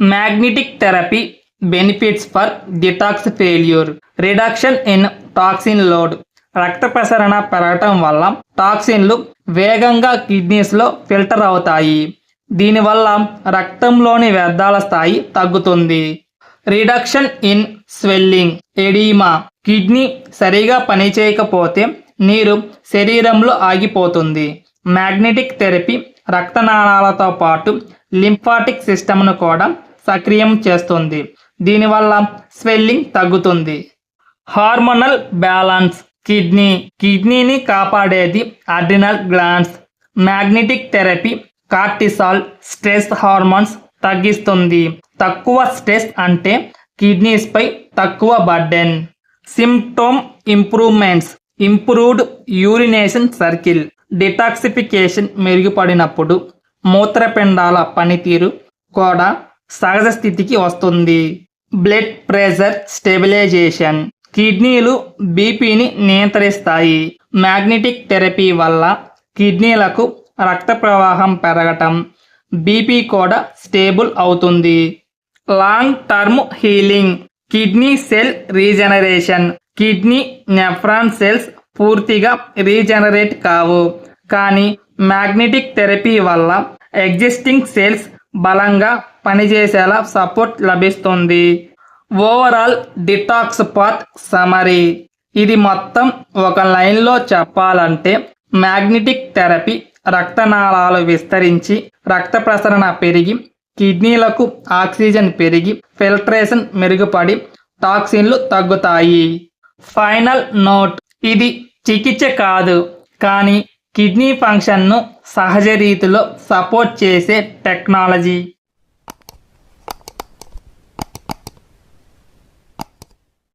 Magnetic therapy benefits for detox failure reduction in toxin load రక్త ప్రసరణ పెరగటం వల్ల టాక్సిన్లు వేగంగా కిడ్నీస్లో ఫిల్టర్ అవుతాయి. దీనివల్ల రక్తంలోని వ్యర్థాల స్థాయి తగ్గుతుంది. Reduction in swelling oedema kidney సరిగా పనిచేయకపోతే నీరు శరీరంలో ఆగిపోతుంది. మ్యాగ్నెటిక్ థెరపీ రక్తనాళాలతో పాటు లింఫాటిక్ సిస్టమ్ను కూడా సక్రియం చేస్తుంది. దీనివల్ల స్వెల్లింగ్ తగ్గుతుంది. Hormonal balance kidney. కిడ్నీని కాపాడేది adrenal glands. Magnetic therapy cortisol stress hormones తగ్గిస్తుంది. తక్కువ స్ట్రెస్ అంటే కిడ్నీస్పై తక్కువ burden. Symptom improvements. Improved urination circle. Detoxification మెరుగుపడినప్పుడు మూత్రపిండాల పనితీరు కూడా సహజ స్థితికి వస్తుంది. Blood pressure stabilisation. కిడ్నీలు బీపీని నియంత్రిస్తాయి. మ్యాగ్నెటిక్ థెరపీ వల్ల కిడ్నీలకు రక్త ప్రవాహం పెరగటం. బీపీ కూడా స్టేబుల్ అవుతుంది. Long term healing. Kidney cell regeneration. Kidney nephron cells పూర్తిగా రీజనరేట్ కావు. కానీ మ్యాగ్నెటిక్ థెరపీ వల్ల ఎగ్జిస్టింగ్ సెల్స్ బలంగా పనిచేసేలా సపోర్ట్ లభిస్తుంది. ఓవరాల్ డిటాక్స్ పార్ట్ సమరీ ఇది మొత్తం ఒక లైన్లో చెప్పాలంటే మ్యాగ్నెటిక్ థెరపీ రక్తనాళాలు విస్తరించి రక్త ప్రసరణ పెరిగి కిడ్నీలకు ఆక్సిజన్ పెరిగి ఫిల్టరేషన్ మెరుగుపడి టాక్సిన్లు తగ్గుతాయి. ఫైనల్ నోట్ ఇది చికిత్స కాదు కానీ కిడ్నీ ఫంక్షన్ను సహజ రీతిలో సపోర్ట్ చేసే టెక్నాలజీ.